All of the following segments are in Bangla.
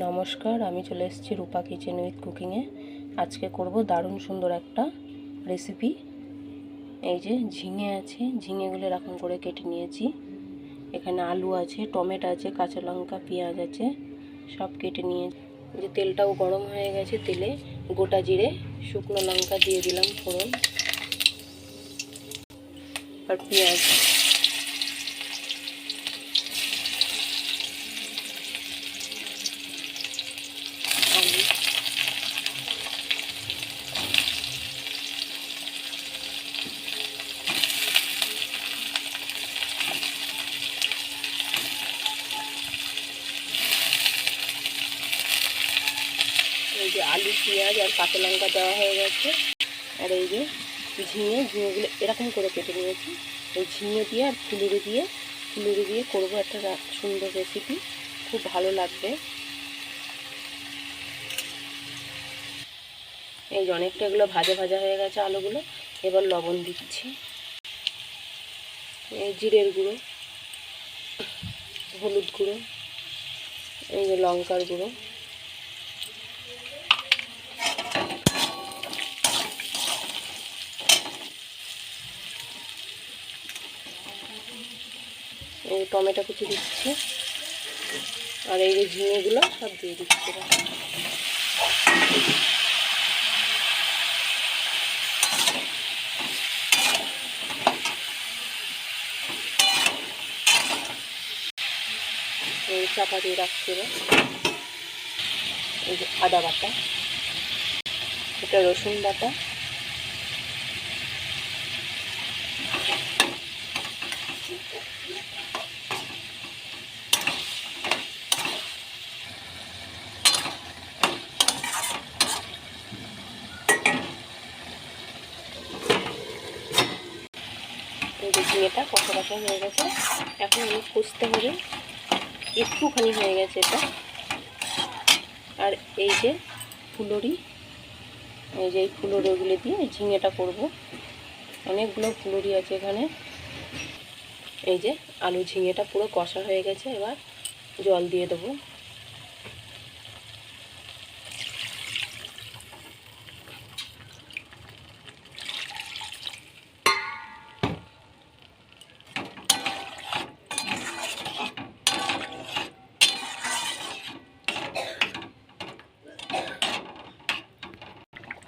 নমস্কার, আমি চলে এসেছি রূপা কিচেন উইথ কুকিংয়ে আজকে করব দারুণ সুন্দর একটা রেসিপি এই যে ঝিঙে আছে, ঝিঙেগুলো এরকম করে কেটে নিয়েছি। এখানে আলু আছে, টমেটো আছে, কাঁচা লঙ্কা, পেঁয়াজ আছে, সব কেটে নিয়ে যে তেলটাও গরম হয়ে গেছে তেলে, গোটা জিরে, শুকনো লঙ্কা দিয়ে দিলাম ফোড়ন। আর পেঁয়াজ আলু এই যে আলু, পেঁয়াজ আর কাঁচা লঙ্কা দেওয়া হয়ে গেছে। আর এই যে ঝিঙে, ঝিঙেগুলো এরকম করে কেটে নিয়েছি। এই ঝিঙে দিয়ে আর ফুলুরি দিয়ে ফুলুরি দিয়ে করব একটা সুন্দর রেসিপি খুব ভালো লাগবে। এই যে অনেকটা এগুলো ভাজা ভাজা হয়ে গেছে আলুগুলো। এবার লবণ দিচ্ছি। এই জিরের গুঁড়ো, হলুদ গুঁড়ো, এই যে লঙ্কার গুঁড়ো। টমেটো কুচি দিচ্ছি আর এই যে ঝিঙেগুলো সব দিয়ে দিচ্ছি চাপা দিয়ে রাখছি এবার। এই যে আদা বাটা এটা রসুন বাটা ঝিঙেটা কষা কষা হয়ে গেছে। এখন আমি কষতে হবে, একটুখানি হয়ে গেছে এটা। আর এই যে ফুলরি, এই যে এই ফুলরিগুলো দিয়ে ঝিঙেটা করব। অনেকগুলো ফুলরি আছে এখানে। এই যে আলু ঝিঙেটা পুরো কষা হয়ে গেছে, এবার জল দিয়ে দেবো।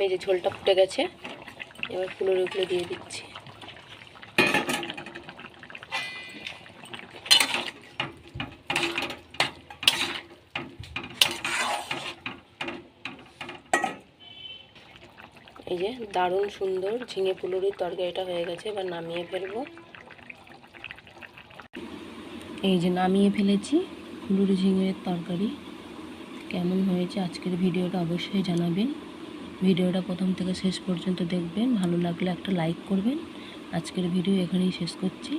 এই যে ঝোলটা ফুটে গেছে, এবার ফুলরিগুলো দিয়ে দিচ্ছি। এই যে দারুণ সুন্দর ঝিঙে ফুলুরির তরকারিটা হয়ে গেছে, এবার নামিয়ে ফেলব। এই যে নামিয়ে ফেলেছি ফুলুরি ঝিঙের তরকারি। কেমন হয়েছে আজকের ভিডিওটা অবশ্যই জানাবেন। ভিডিওটা প্রথম থেকে শেষ পর্যন্ত দেখবেন। ভালো লাগলে একটা লাইক করবেন। আজকের ভিডিও এখানেই শেষ করছি।